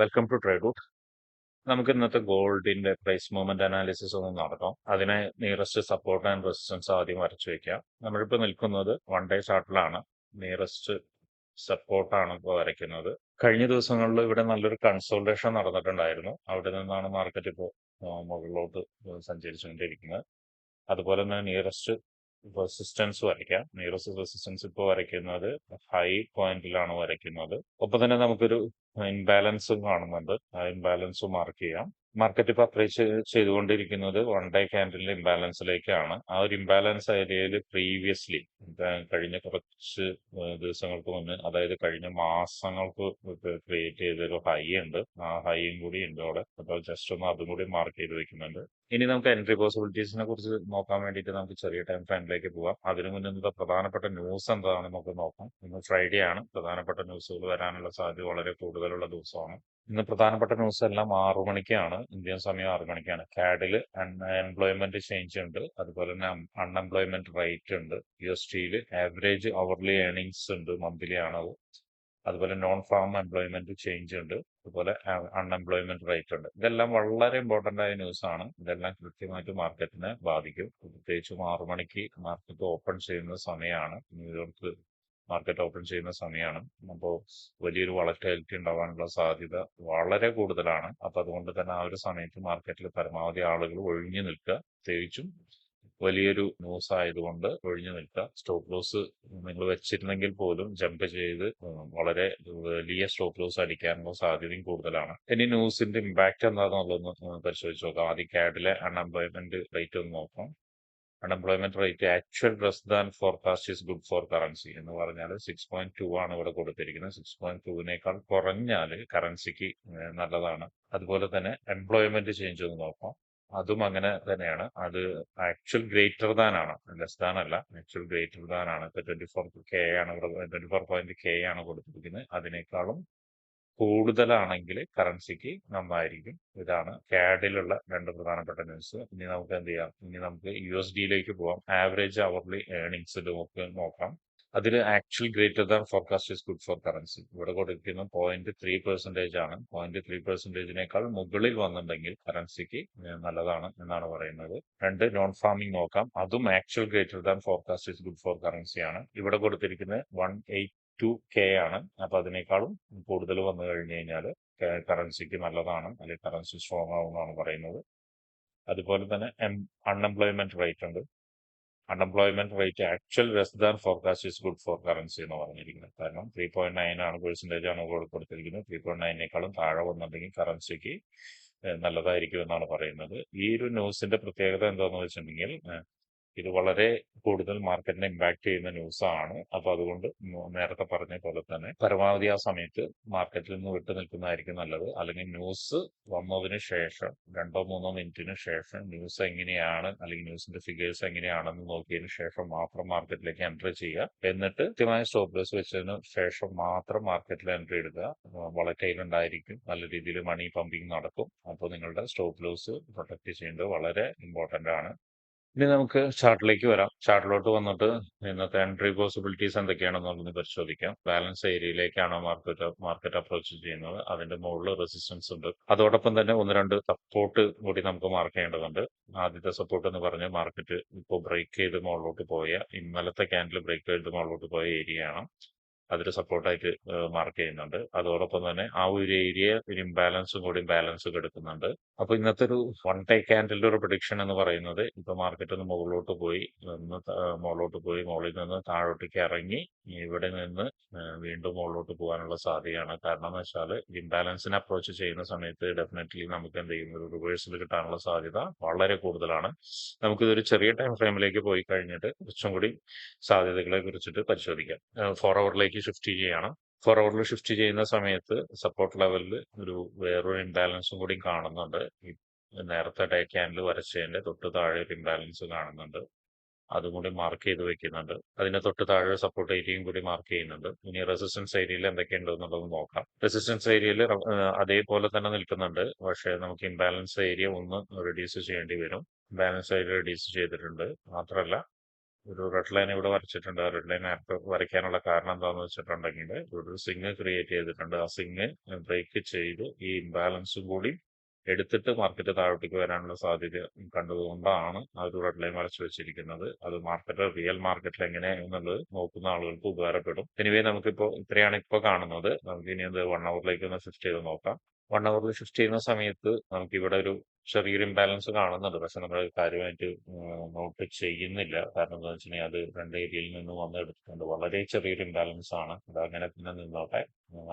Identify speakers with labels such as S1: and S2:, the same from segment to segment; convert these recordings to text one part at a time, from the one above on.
S1: Welcome to ട്രേഡ്വുഡ് നമുക്ക് ഇന്നത്തെ ഗോൾഡിന്റെ പ്രൈസ് മൂവ്മെന്റ് അനാലിസിസ് ഒന്ന് നടത്താം അതിനെ നിയറസ്റ്റ് സപ്പോർട്ട് ആൻഡ് റെസിസ്റ്റൻസ് ആദ്യം വരച്ചു വെക്കാം. നമ്മളിപ്പോൾ നിൽക്കുന്നത് വൺ ഡേ ചാർട്ടിലാണ് നിയറസ്റ്റ് സപ്പോർട്ടാണ് ഇപ്പോൾ വരയ്ക്കുന്നത്. കഴിഞ്ഞ ദിവസങ്ങളിൽ ഇവിടെ നല്ലൊരു കൺസോൾട്ടേഷൻ നടന്നിട്ടുണ്ടായിരുന്നു. അവിടെ നിന്നാണ് മാർക്കറ്റ് ഇപ്പോൾ മുകളിലോട്ട് സഞ്ചരിച്ചുകൊണ്ടിരിക്കുന്നത്. അതുപോലെ തന്നെ നിയറസ്റ്റ് റെസിസ്റ്റൻസ് വരയ്ക്കാം നിയറസ്റ്റ് റെസിസ്റ്റൻസ് ഇപ്പോൾ വരയ്ക്കുന്നത് ഹൈ പോയിന്റിലാണ് വരയ്ക്കുന്നത്. ഒപ്പം തന്നെ നമുക്കൊരു ഇൻബാലൻസും കാണുന്നുണ്ട്. ആ ഇൻബാലൻസ് മാർക്ക് ചെയ്യാം. മാർക്കറ്റ് ഇപ്പോൾ അപ്രീച്ച് ചെയ്തുകൊണ്ടിരിക്കുന്നത് വൺ ഡേ ക്യാൻഡലിന്റെ ഇംബാലൻസിലേക്കാണ് ആ ഒരു ഇംബാലൻസ് ഏരിയയിൽ പ്രീവിയസ്ലി കഴിഞ്ഞ കുറച്ച് ദിവസങ്ങൾക്ക് മുന്നേ അതായത് കഴിഞ്ഞ മാസങ്ങൾക്ക് ക്രിയേറ്റ് ചെയ്തൊരു ഹൈ ഉണ്ട്. ആ ഹൈയും കൂടി ഉണ്ട് അവിടെ. അപ്പോൾ ജസ്റ്റ് ഒന്ന് അതും കൂടി മാർക്ക് ചെയ്ത് വെക്കുന്നുണ്ട്. ഇനി നമുക്ക് എൻട്രി പോസിബിലിറ്റീസിനെ കുറിച്ച് നോക്കാൻ വേണ്ടിയിട്ട് നമുക്ക് ചെറിയ ടൈം ഫ്രണ്ടിലേക്ക് പോവാം. അതിനു മുന്നേ പ്രധാനപ്പെട്ട ന്യൂസ് എന്താണെന്ന് നമുക്ക് നോക്കാം. ഇന്ന് ഫ്രൈഡേ ആണ്. പ്രധാനപ്പെട്ട ന്യൂസുകൾ വരാനുള്ള സാധ്യത വളരെ കൂടുതലുള്ള ദിവസമാണ്. ഇന്ന് പ്രധാനപ്പെട്ട ന്യൂസ് എല്ലാം ആറു മണിക്കാണ്. ഇന്ത്യൻ സമയം ആറു മണിക്കാണ്. കാഡിൽ എംപ്ലോയ്മെന്റ് ചേഞ്ച് ഉണ്ട്. അതുപോലെ തന്നെ അൺഎംപ്ലോയ്മെന്റ് റേറ്റ് ഉണ്ട്. യു എസ് ടിയിൽ ആവറേജ് അവർലി ഏണിങ്സ് ഉണ്ട് മന്ത്ലി ആണത്. അതുപോലെ നോൺ ഫാം എംപ്ലോയ്മെന്റ് ചേഞ്ച് ഉണ്ട്. അതുപോലെ അൺഎംപ്ലോയ്മെന്റ് റേറ്റ് ഉണ്ട്. ഇതെല്ലാം വളരെ ഇമ്പോർട്ടന്റ് ആയ ന്യൂസ് ആണ്. ഇതെല്ലാം കൃത്യമായിട്ട് മാർക്കറ്റിനെ ബാധിക്കും. പ്രത്യേകിച്ചും ആറു മണിക്ക് മാർക്കറ്റ് ഓപ്പൺ ചെയ്യുന്ന സമയമാണ്. ന്യൂയോർക്ക് മാർക്കറ്റ് ഓപ്പൺ ചെയ്യുന്ന സമയമാണ് അപ്പോൾ വലിയൊരു വളറ്റാലിറ്റി ഉണ്ടാവാനുള്ള സാധ്യത വളരെ കൂടുതലാണ്. അപ്പൊ അതുകൊണ്ട് തന്നെ ആ ഒരു സമയത്ത് മാർക്കറ്റിൽ പരമാവധി ആളുകൾ ഒഴിഞ്ഞു നിൽക്കുക പ്രത്യേകിച്ചും വലിയൊരു ന്യൂസ് ആയതുകൊണ്ട് ഒഴിഞ്ഞു നിൽക്കുക. സ്റ്റോപ്പ് ലോസ് നിങ്ങൾ വെച്ചിരുന്നെങ്കിൽ പോലും ജമ്പ് ചെയ്ത് വളരെ വലിയ സ്റ്റോപ്പ് ലോസ് അടിക്കാനുള്ള സാധ്യതയും കൂടുതലാണ്. ഇനി ന്യൂസിന്റെ ഇമ്പാക്ട് എന്താണെന്നുള്ളതൊന്ന് പരിശോധിച്ച് നോക്കാം. ആദ്യം കാഡിലെ അൺഎംപ്ലോയ്മെന്റ് റേറ്റ് ഒന്ന് നോക്കാം. Unemployment rate actual less than forecast is good for currency എന്ന് പറഞ്ഞാൽ സിക്സ് പോയിന്റ് ടു ആണ് ഇവിടെ കൊടുത്തിരിക്കുന്നത്. സിക്സ് പോയിന്റ് ടുവിനേക്കാൾ കുറഞ്ഞാൽ കറൻസിക്ക് നല്ലതാണ്. അതുപോലെ തന്നെ എംപ്ലോയ്മെന്റ് ചേഞ്ച് ഒന്ന് നോക്കാം. അതും അങ്ങനെ തന്നെയാണ്. അത് ആക്ച്വൽ ഗ്രേറ്റർ ദാൻ ആണ്. ലെസ് ദാൻ അല്ല ആക്ച്വൽ ഗ്രേറ്റർ ദാൻ ആണ്. ഇപ്പൊ ട്വന്റി ഫോർ കെ ആണ് ട്വന്റി ഫോർ പോയിന്റ് കെ ആണ് കൊടുത്തിരിക്കുന്നത്. അതിനേക്കാളും കൂടുതലാണെങ്കിൽ കറൻസിക്ക് നന്നായിരിക്കും. ഇതാണ് കാഡിലുള്ള രണ്ട് പ്രധാനപ്പെട്ട ന്യൂസ് ഇനി നമുക്ക് എന്ത് ചെയ്യാം? ഇനി നമുക്ക് യു എസ് ഡിയിലേക്ക് പോവാം. ആവറേജ് അവർലി ഏർണിങ്സ് നമുക്ക് നോക്കാം. അതിൽ actual greater than forecast is good for currency ഇവിടെ കൊടുക്കുന്ന പോയിന്റ് ത്രീ പെർസെന്റേജ് ആണ്. പോയിന്റ് ത്രീ പെർസെന്റേജിനേക്കാൾ മുകളിൽ വന്നിട്ടുണ്ടെങ്കിൽ കറൻസിക്ക് നല്ലതാണ് എന്നാണ് പറയുന്നത്. രണ്ട് നോൺ ഫാമിംഗ് നോക്കാം. അതും actual greater than forecast is good for currency ആണ്. ഇവിടെ കൊടുത്തിരിക്കുന്നത് വൺ എയ്റ്റ് ടു കെ ആണ്. അപ്പൊ അതിനേക്കാളും കൂടുതൽ വന്നു കഴിഞ്ഞു കഴിഞ്ഞാൽ കറൻസിക്ക് നല്ലതാണ്. അല്ലെങ്കിൽ കറൻസി സ്ട്രോങ് ആവുമെന്നാണ് പറയുന്നത്. അതുപോലെ തന്നെ എം അൺഎംപ്ലോയ്മെന്റ് റേറ്റ് ഉണ്ട്. Unemployment rate actual less than forecast is good for currency എന്ന് പറഞ്ഞിരിക്കുന്നത്. കാരണം ത്രീ പോയിന്റ് നയൻ ആണ് പെർസെന്റേജ് ആണ് കൊടുത്തിരിക്കുന്നത്. ത്രീ പോയിന്റ് നയനേക്കാളും താഴെ വന്നിട്ടുണ്ടെങ്കിൽ കറൻസിക്ക് നല്ലതായിരിക്കും എന്നാണ് പറയുന്നത്. ഈ ഒരു ന്യൂസിന്റെ പ്രത്യേകത എന്താണെന്ന് വെച്ചിട്ടുണ്ടെങ്കിൽ ഇത് വളരെ കൂടുതൽ മാർക്കറ്റിനെ ഇമ്പാക്ട് ചെയ്യുന്ന ന്യൂസാണ് ആണ്. അപ്പൊ അതുകൊണ്ട് നേരത്തെ പറഞ്ഞ പോലെ തന്നെ പരമാവധി ആ സമയത്ത് മാർക്കറ്റിൽ നിന്ന് വിട്ടു നിൽക്കുന്നതായിരിക്കും നല്ലത്. അല്ലെങ്കിൽ ന്യൂസ് വന്നതിന് ശേഷം രണ്ടോ മൂന്നോ മിനിറ്റിന് ശേഷം ന്യൂസ് എങ്ങനെയാണ് അല്ലെങ്കിൽ ന്യൂസിന്റെ ഫിഗേഴ്സ് എങ്ങനെയാണെന്ന് നോക്കിയതിന് ശേഷം മാത്രം മാർക്കറ്റിലേക്ക് എൻട്രി ചെയ്യുക. എന്നിട്ട് കൃത്യമായ സ്റ്റോപ്പ് ലോസ് വെച്ചതിന് ശേഷം മാത്രം മാർക്കറ്റിൽ എൻട്രി ഇടുക വളറ്റൈൽ ഉണ്ടായിരിക്കും. നല്ല രീതിയിൽ മണി പമ്പിങ് നടക്കും. അപ്പോൾ നിങ്ങളുടെ സ്റ്റോപ്പ് ലോസ് പ്രൊട്ടക്ട് ചെയ്യേണ്ടത് വളരെ ഇമ്പോർട്ടന്റ് ആണ്. ഇനി നമുക്ക് ചാർട്ടിലേക്ക് വരാം. ചാർട്ടിലോട്ട് വന്നിട്ട് ഇന്നത്തെ എൻട്രി പോസിബിലിറ്റീസ് എന്തൊക്കെയാണെന്നുള്ളത് പരിശോധിക്കാം. ബാലൻസ് ഏരിയയിലേക്കാണ് മാർക്കറ്റ് മാർക്കറ്റ് അപ്രോച്ച് ചെയ്യുന്നത്? അതിന്റെ മുകളിൽ റെസിസ്റ്റൻസ് ഉണ്ട്. അതോടൊപ്പം തന്നെ ഒന്ന് രണ്ട് സപ്പോർട്ട് കൂടി നമുക്ക് മാർക്ക് ചെയ്യേണ്ടതുണ്ട്. ആദ്യത്തെ സപ്പോർട്ട് എന്ന് പറഞ്ഞ് മാർക്കറ്റ് ഇപ്പോൾ ബ്രേക്ക് ചെയ്ത് മുകളിലോട്ട് പോയ ഇന്നലത്തെ ക്യാൻഡിൽ ബ്രേക്ക് ചെയ്ത് മുകളിലോട്ട് പോയ ഏരിയയാണ് അതിൽ സപ്പോർട്ടായിട്ട് മാർക്ക് ചെയ്യുന്നുണ്ട്. അതോടൊപ്പം തന്നെ ആ ഒരു ഏരിയ ഒരു ഇംബാലൻസും കൂടി ബാലൻസ് എടുക്കുന്നുണ്ട്. അപ്പൊ ഇന്നത്തെ ഒരു വൺ ടേ ക്യാൻഡലിന്റെ ഒരു പ്രൊഡിക്ഷൻ എന്ന് പറയുന്നത് ഇപ്പൊ മാർക്കറ്റ് ഒന്ന് മുകളിലോട്ട് പോയി മുകളിലോട്ട് പോയി മുകളിൽ നിന്ന് താഴോട്ടേക്ക് ഇറങ്ങി ഇവിടെ നിന്ന് വീണ്ടും മുകളിലോട്ട് പോകാനുള്ള സാധ്യതയാണ്. കാരണം എന്ന് വെച്ചാൽ ഇംബാലൻസിനെ അപ്രോച്ച് ചെയ്യുന്ന സമയത്ത് ഡെഫിനറ്റ്ലി നമുക്ക് എന്ത് ചെയ്യും? ഒരു റിവേഴ്സൽ കിട്ടാനുള്ള സാധ്യത വളരെ കൂടുതലാണ്. നമുക്കിതൊരു ചെറിയ ടൈം ഫ്രെയിമിലേക്ക് പോയി കഴിഞ്ഞിട്ട് കുറച്ചും കൂടി സാധ്യതകളെ കുറിച്ചിട്ട് പരിശോധിക്കാം. ഫോർ അവറിലേക്ക് ഷിഫ്റ്റ് ചെയ്യണം ഫോർ അവറിൽ ഷിഫ്റ്റ് ചെയ്യുന്ന സമയത്ത് സപ്പോർട്ട് ലെവലിൽ ഒരു വേറൊരു ഇംബാലൻസും കൂടി കാണുന്നുണ്ട്. നേരത്തെ ഡേ ക്യാൻഡിൽ വരച്ചതിന്റെ തൊട്ട് താഴെ ഒരു ഇംബാലൻസ് കാണുന്നുണ്ട്. അതും കൂടി മാർക്ക് ചെയ്ത് വെക്കുന്നുണ്ട്. അതിന് തൊട്ട് താഴെ സപ്പോർട്ട് ഏരിയയും കൂടി മാർക്ക് ചെയ്യുന്നുണ്ട്. ഇനി റെസിസ്റ്റൻസ് ഏരിയയിൽ എന്തൊക്കെയുണ്ട് എന്നുള്ളത് നോക്കാം. റെസിസ്റ്റൻസ് ഏരിയയിൽ അതേപോലെ തന്നെ നിൽക്കുന്നുണ്ട്. പക്ഷേ നമുക്ക് ഇംബാലൻസ് ഏരിയ ഒന്ന് റെഡ്യൂസ് ചെയ്യേണ്ടി വരും. ബാലൻസ് ഏരിയ റെഡ്യൂസ് ചെയ്തിട്ടുണ്ട്. മാത്രമല്ല ഒരു റെഡ് ലൈൻ ഇവിടെ വരച്ചിട്ടുണ്ട്. റെഡ് ലൈൻ നേരത്തെ വരയ്ക്കാനുള്ള കാരണം എന്താണെന്ന് വെച്ചിട്ടുണ്ടെങ്കിൽ ഒരു സിഗ്നൽ ക്രിയേറ്റ് ചെയ്തിട്ടുണ്ട്. ആ സിങ് ബ്രേക്ക് ചെയ്ത്. ഈ ഇംബാലൻസും കൂടി എടുത്തിട്ട് മാർക്കറ്റ് താഴോട്ടേക്ക് വരാനുള്ള സാധ്യത കണ്ടതുകൊണ്ടാണ് ആ ഒരു റെഡ് ലൈൻ വരച്ചു വെച്ചിരിക്കുന്നത്. അത് മാർക്കറ്റ് റിയൽ മാർക്കറ്റിൽ എങ്ങനെ എന്നുള്ളത് നോക്കുന്ന ആളുകൾക്ക് ഉപകാരപ്പെടും. എനിവേ നമുക്കിപ്പോ ഇത്രയാണ് ഇപ്പോ കാണുന്നത്. നമുക്ക് ഇനി അത് വൺ അവറിലേക്ക് ഒന്ന് ഷിഫ്റ്റ് ചെയ്ത് നോക്കാം. വൺ അവറിൽ ഷിഫ്റ്റ് ചെയ്യുന്ന സമയത്ത് നമുക്ക് ഇവിടെ ഒരു ചെറിയൊരു ഇംബാലൻസ് കാണുന്നുണ്ട്. പക്ഷെ നമ്മൾ കാര്യമായിട്ട് നോട്ട് ചെയ്യുന്നില്ല. കാരണം എന്താ വെച്ചിട്ടുണ്ടെങ്കിൽ അത് രണ്ട് ഏരിയയിൽ നിന്ന് വന്ന് എടുത്തിട്ടുണ്ട്. വളരെ ചെറിയൊരു ഇംബാലൻസ് ആണ്. അത് അങ്ങനെ തന്നെ നിന്നോട്ടെ.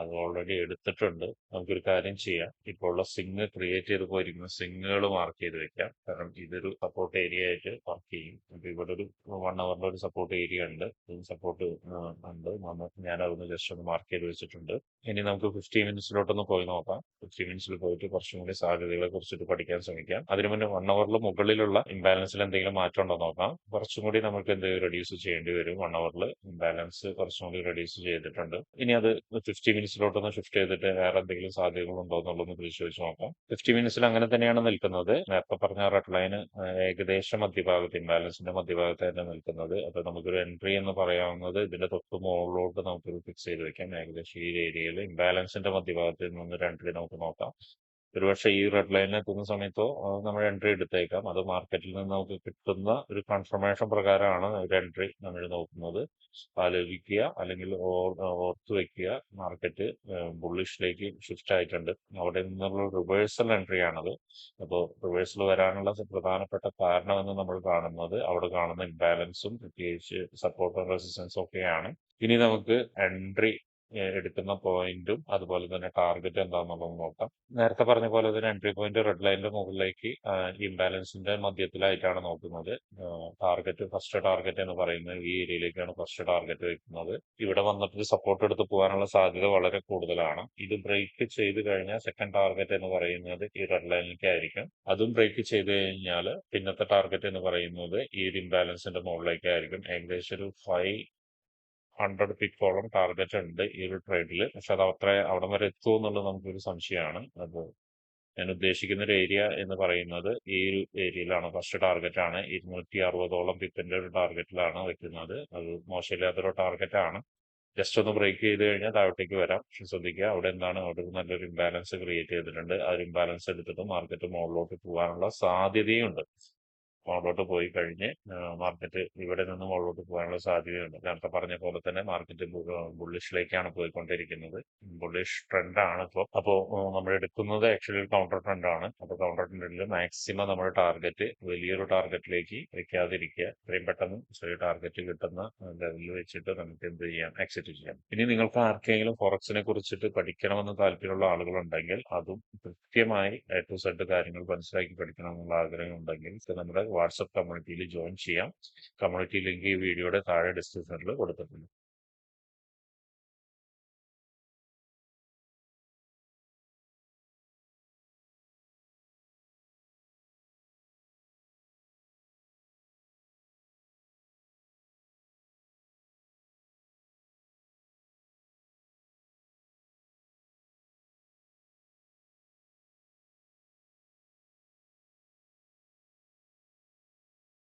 S1: അത് ഓൾറെഡി എടുത്തിട്ടുണ്ട്. നമുക്കൊരു കാര്യം ചെയ്യാം. ഇപ്പോൾ ഉള്ള സിങ് ക്രിയേറ്റ് ചെയ്ത് പോയിരിക്കുന്ന സിങ്ങുകൾ മാർക്ക് ചെയ്ത് വെക്കാം. കാരണം ഇതൊരു സപ്പോർട്ട് ഏരിയ ആയിട്ട് വർക്ക് ചെയ്യും. അപ്പൊ ഇവിടെ ഒരു വൺ അവറിന്റെ ഒരു സപ്പോർട്ട് ഏരിയ ഉണ്ട്. സപ്പോർട്ട് ഉണ്ട്. ഞാൻ അതൊന്ന് ജസ്റ്റ് ഒന്ന് മാർക്ക് ചെയ്ത് വെച്ചിട്ടുണ്ട്. ഇനി നമുക്ക് 50 മിനിറ്റ്സിലോട്ടൊന്ന് പോയി നോക്കാം. 50 മിനിറ്റ്സിൽ പോയിട്ട് കുറച്ചും കൂടി സാധ്യതകളെ കുറിച്ചിട്ട് പഠിക്കാൻ ശ്രമിക്കാം. അതിനു മുന്നേ വൺ അവറിൽ മുകളിലുള്ള ഇംബാലൻസിൽ എന്തെങ്കിലും മാറ്റം ഉണ്ടോ നോക്കാം. കുറച്ചും കൂടി നമുക്ക് എന്ത് റെഡ്യൂസ് ചെയ്യേണ്ടി വരും. വൺ അവറിൽ ഇംബാലൻസ് കുറച്ചും കൂടി റെഡ്യൂസ് ചെയ്തിട്ടുണ്ട്. ഇനി അത് 50 മിനിറ്റ്സിലോട്ടൊന്ന് ഷിഫ്റ്റ് ചെയ്തിട്ട് വേറെ എന്തെങ്കിലും സാധ്യതകൾ ഉണ്ടോ എന്നുള്ളതൊന്ന് പരിശോധിച്ച് നോക്കാം. 50 മിനിറ്റ്സിൽ അങ്ങനെ തന്നെയാണ് നിൽക്കുന്നത്. നേരത്തെ പറഞ്ഞ റെഡ് ലൈന് ഏകദേശം മധ്യഭാഗത്ത് ഇംബാലൻസിന്റെ മധ്യഭാഗത്ത് തന്നെ നിൽക്കുന്നത്. അപ്പൊ നമുക്കൊരു എൻട്രി എന്ന് പറയാവുന്നത് ഇതിന്റെ തൊട്ട് മുകളിലോട്ട് നമുക്കൊരു ഫിക്സ് ചെയ്ത് വെക്കാം. ഏകദേശം ഈ ഏരിയയിൽ ഇംബാലൻസിന്റെ മധ്യഭാഗത്ത് നിന്ന് ഒരു എൻട്രി നമുക്ക് നോക്കാം. ഒരുപക്ഷെ ഈ റെഡ് ലൈനിൽ എത്തുന്ന സമയത്തോ നമ്മൾ എൻട്രി എടുത്തേക്കാം. അത് മാർക്കറ്റിൽ നിന്ന് നമുക്ക് കിട്ടുന്ന ഒരു കൺഫർമേഷൻ പ്രകാരമാണ് ഒരു എൻട്രി നമ്മൾ നോക്കുന്നത്. ആലോചിക്കുക അല്ലെങ്കിൽ ഓർ- ഓർത്ത് വെക്കുക മാർക്കറ്റ് ബുള്ളിഷിലേക്ക് ഷിഫ്റ്റ് ആയിട്ടുണ്ട്. അവിടെ നിന്നുള്ള റിവേഴ്സൽ എൻട്രി ആണത്. അപ്പോൾ റിവേഴ്സൽ വരാനുള്ള പ്രധാനപ്പെട്ട കാരണമെന്ന് നമ്മൾ കാണുന്നത് അവിടെ കാണുന്ന ഇംബാലൻസും പ്രത്യേകിച്ച് സപ്പോർട്ടും റെസിസ്റ്റൻസും ഒക്കെയാണ്. ഇനി നമുക്ക് എൻട്രി എടുക്കുന്ന പോയിന്റും അതുപോലെ തന്നെ ടാർഗറ്റ് എന്താണെന്നുള്ളത് നോക്കാം. നേരത്തെ പറഞ്ഞ പോലെ തന്നെ എൻട്രി പോയിന്റ് റെഡ് ലൈനിന്റെ മുകളിലേക്ക് ഇംബാലൻസിന്റെ മധ്യത്തിലായിട്ടാണ് നോക്കുന്നത്. ടാർഗറ്റ് ഫസ്റ്റ് ടാർഗറ്റ് എന്ന് പറയുന്നത് ഈ ഏരിയയിലേക്കാണ് ഫസ്റ്റ് ടാർഗറ്റ് വെക്കുന്നത്. ഇവിടെ വന്നിട്ട് സപ്പോർട്ട് എടുത്ത് പോകാനുള്ള സാധ്യത വളരെ കൂടുതലാണ്. ഇത് ബ്രേക്ക് ചെയ്ത് കഴിഞ്ഞാൽ സെക്കൻഡ് ടാർഗറ്റ് എന്ന് പറയുന്നത് ഈ റെഡ് ലൈനിലേക്ക് ആയിരിക്കും. അതും ബ്രേക്ക് ചെയ്ത് കഴിഞ്ഞാൽ പിന്നത്തെ ടാർഗറ്റ് എന്ന് പറയുന്നത് ഈ ഒരു ഇംബാലൻസിന്റെ മുകളിലേക്കായിരിക്കും. ഏകദേശം ഒരു ഫൈവ് ഹൺഡ്രഡ് പിക്കോളം ടാർഗറ്റ് ഉണ്ട് ഈ ഒരു ട്രേഡിൽ. പക്ഷെ അത് അത്ര അവിടെ വരെ എത്തുമോ എന്നുള്ളത് നമുക്കൊരു സംശയമാണ്. അത് ഞാൻ ഉദ്ദേശിക്കുന്ന ഒരു ഏരിയ എന്ന് പറയുന്നത് ഈ ഒരു ഏരിയയിലാണ് ഫസ്റ്റ് ടാർഗറ്റ് ആണ്. 260ഓളം പിപ്പിന്റെ ഒരു ടാർഗറ്റിലാണ് വെക്കുന്നത്. അത് മോശമില്ലാത്തൊരു ടാർഗറ്റ് ആണ്. ജസ്റ്റ് ഒന്ന് ബ്രേക്ക് ചെയ്ത് കഴിഞ്ഞാൽ താഴോട്ടേക്ക് വരാം. പക്ഷെ ശ്രദ്ധിക്കുക അവിടെ എന്താണ് അവിടെ ഒരു നല്ലൊരു ഇംബാലൻസ് ക്രിയേറ്റ് ചെയ്തിട്ടുണ്ട്. ആ ഒരു ഇംബാലൻസ് എടുത്തിട്ട് മാർക്കറ്റ് മുകളിലോട്ട് പോകാനുള്ള സാധ്യതയുണ്ട്. മുകളിലോട്ട് പോയി കഴിഞ്ഞ് മാർക്കറ്റ് ഇവിടെ നിന്ന് മുകളിലോട്ട് പോകാനുള്ള സാധ്യതയുണ്ട്. നേരത്തെ പറഞ്ഞ പോലെ തന്നെ മാർക്കറ്റ് ബുള്ളിഷിലേക്കാണ് പോയിക്കൊണ്ടിരിക്കുന്നത്. ബുള്ളിഷ് ട്രെൻഡ് ആണ് ഇപ്പോൾ. അപ്പോൾ നമ്മൾ എടുക്കുന്നത് ആക്ച്വലി കൗണ്ടർ ട്രെൻഡ് ആണ്. അപ്പൊ കൗണ്ടർ ട്രെൻഡിൽ മാക്സിമം നമ്മുടെ ടാർഗറ്റ് വലിയൊരു ടാർഗറ്റിലേക്ക് വെക്കാതിരിക്കുക. ഇത്രയും പെട്ടെന്ന് ചെറിയ ടാർഗറ്റ് കിട്ടുന്ന ലെവലിൽ വെച്ചിട്ട് നമുക്ക് എന്ത് ചെയ്യാം എക്സിറ്റ് ചെയ്യാം. ഇനി നിങ്ങൾക്ക് ആർക്കെങ്കിലും ഫോറക്സിനെ കുറിച്ചിട്ട് പഠിക്കണമെന്ന് താല്പര്യമുള്ള ആളുകളുണ്ടെങ്കിൽ അതും കൃത്യമായി എ ടു സെഡ് കാര്യങ്ങൾ മനസ്സിലാക്കി പഠിക്കണം എന്നുള്ള ആഗ്രഹം ഉണ്ടെങ്കിൽ നമ്മുടെ വാട്സപ്പ് കമ്മ്യൂണിറ്റിയിൽ ജോയിൻ ചെയ്യാം. കമ്മ്യൂണിറ്റി ലിങ്ക് ഈ വീഡിയോയുടെ താഴെ ഡിസ്ക്രിപ്ഷനിൽ കൊടുത്തിട്ടുണ്ട്.